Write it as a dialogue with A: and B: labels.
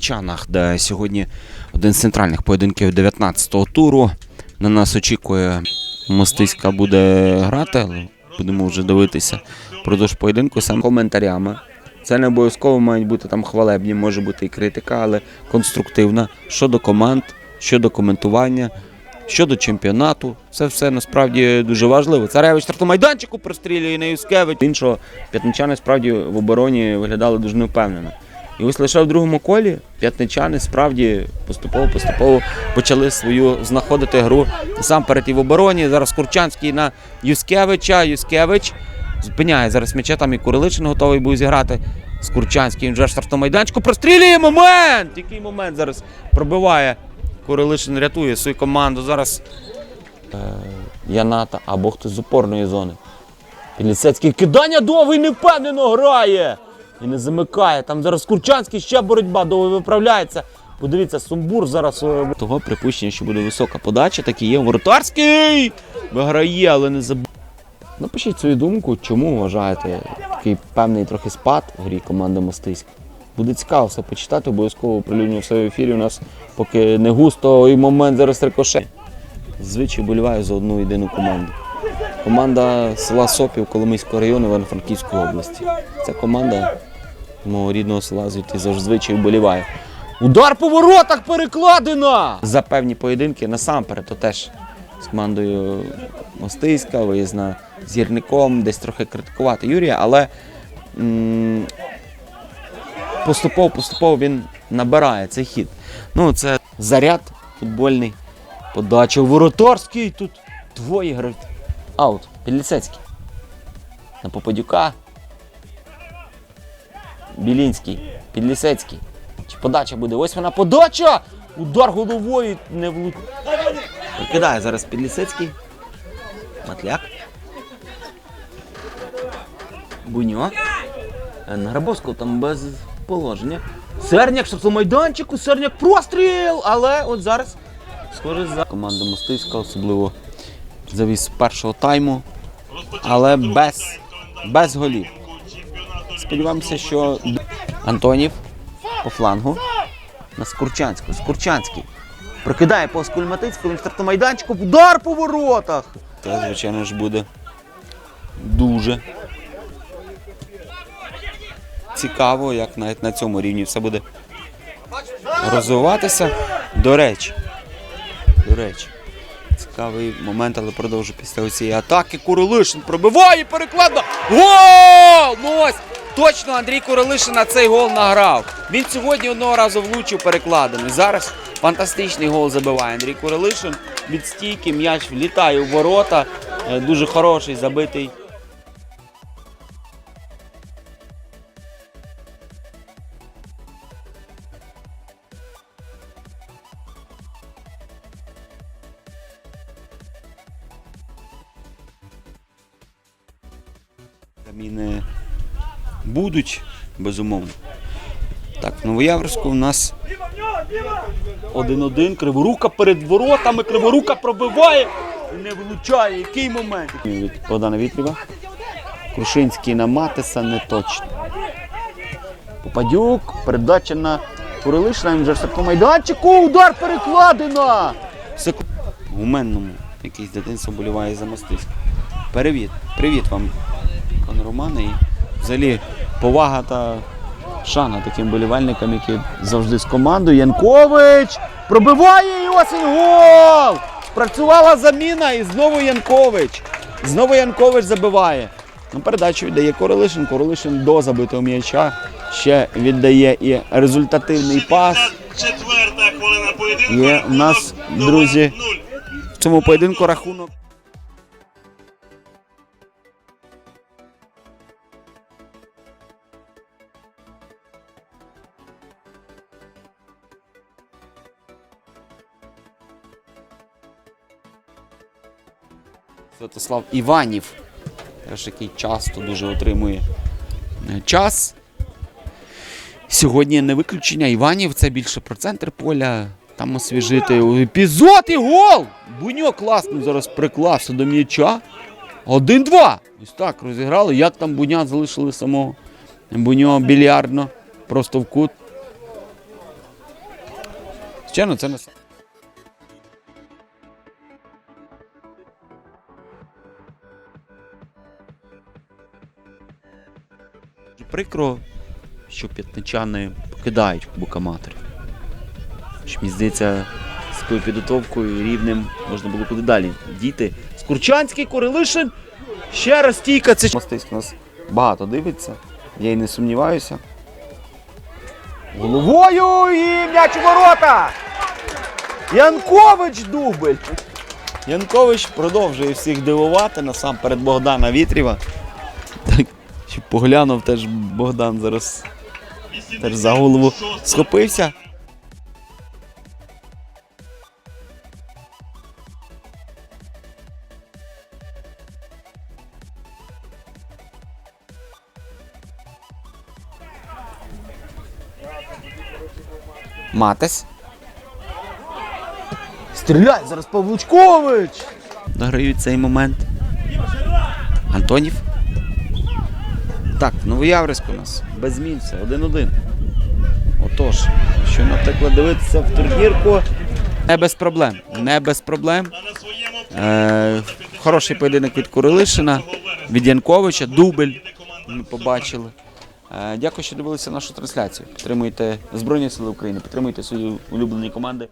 A: Чанах, де сьогодні один з центральних поєдинків 19-го туру. На нас очікує Мостиська буде грати, будемо вже дивитися продовж поєдинку саме коментарями. Це не обов'язково мають бути там хвалебні, може бути і критика, але конструктивна щодо команд, щодо коментування, щодо чемпіонату. Це все насправді дуже важливо. Царевич майданчику прострілює на Юскевич. Іншого п'ятничани справді в обороні виглядали дуже невпевнено. І ось лише в другому колі п'ятничани справді поступово-поступово почали свою знаходити гру насамперед і в обороні. Зараз Курчанський на Юскевича. Юскевич зупиняє зараз м'яча, там і Куриличин готовий був зіграти. З Курчанським вже штрафному майданчику прострілює момент! Який момент зараз пробиває. Куриличин рятує свою команду. Зараз е, Яната або хтось з опорної зони. Піліцецький кидання довгий невпевнено грає. І не замикає. Там зараз Курчанський ще боротьба, довго виправляється. Подивіться, Сумбур зараз е, того припущення, що буде висока подача, так і є. Воротарський виграє, але не забув. Напишіть свою думку, чому вважаєте такий певний трохи спад в грі команди Мостиська. Буде цікаво все почитати, обов'язково прилюдню все в ефірі. У нас поки не густо і момент зараз рикошет. Звичай боліваю за одну єдину команду. Команда села Сопів Коломийського району Івано-Франківської області. Ця команда мого рідного села звідти завжди вболіває. Удар по воротах перекладена! За певні поєдинки насамперед, то теж з командою Мостиська, виїзна з гірником, десь трохи критикувати Юрія, але поступово-поступово він набирає цей хід. Ну, це заряд футбольний. Подача Воротарський. Тут двоє грають. Аут. Підліцецький. На Попадюка. Білінський. Підлісецький. Чи подача буде? Ось вона подача! Удар головою не влучив. Викидає зараз Підлісецький. Матляк. Буньо. Е, На Грабовського там без положення. Серняк, що в майданчику, Серняк простріл! Але от зараз схоже за команда Мостиська, особливо завіз першого тайму, але без, без голів. Сподіваємося, що Антонів по флангу на Скурчанську. Скурчанський. Прокидає по Скульматицькому старту майданчику. Удар по воротах. Це, звичайно ж, буде дуже цікаво, як навіть на цьому рівні все буде розвиватися. До речі, до речі, цікавий момент, але продовжу після цієї атаки. Курилишин пробиває перекладно. Гол! Ну ось точно Андрій Курилишин на цей гол награв. Він сьогодні одного разу влучив перекладами. Зараз фантастичний гол забиває Андрій Курилишин. Від стійки м'яч влітає у ворота. Е, Дуже хороший забитий. Заміни будуть, безумовно. Так, в Новояврську у нас 1-1. Криворука перед воротами. Криворука пробиває. Не влучає. Який момент? Від Богдана Вітрєва. Крушинський на Матиса не точно. Попадюк. Передача на Курилишина. Він вже все по майданчику. Удар перекладена. Секу... Гуменному. Якийсь дитинство боліває за мостисько. Привіт. Привіт вам, пане Романе. Взагалі повага та шана таким болівальникам, які завжди з командою. Янкович пробиває і ось і гол! Спрацювала заміна і знову Янкович. Знову Янкович забиває. Ну, передачу віддає Королишин. Королишин до забитого м'яча ще віддає і результативний пас.
B: Четверта хвилина поєдинку.
A: Є у нас, друзі, В цьому поєдинку рахунок. Святослав Іванів, теж який часто дуже отримує е, час. Сьогодні не виключення. Іванів це більше про центр поля. Там освіжити епізод і гол! Буньо класно зараз приклався до м'яча. 1-2. Ось так розіграли. Як там Буня залишили самого Буньо більярдно. Просто в кут. Звичайно, це не Прикро, що п'ятничани покидають Кубок аматорів. Що, мені здається, з такою підготовкою і рівнем можна було куди далі діти. Скурчанський, Корилишин. Ще раз стійка. Це Мостиськ нас багато дивиться. Я й не сумніваюся.
C: Головою і м'яч у ворота! Янкович дубль!
A: Янкович продовжує всіх дивувати насамперед Богдана Вітрєва. Так, поглянув теж Богдан зараз теж за голову схопився. Матес.
C: Стріляй зараз Павлучкович!
A: Дограють цей момент. Антонів. Так, Новоявриськ у нас. Без змін все, один-один. Отож, що, наприклад, дивитися в турнірку. Не без проблем. Не без проблем. Е, хороший поєдинок від Курилишина, від Янковича, дубль. Ми побачили. Е, дякую, що дивилися нашу трансляцію. Підтримуйте Збройні Сили України, підтримуйте свої улюблені команди.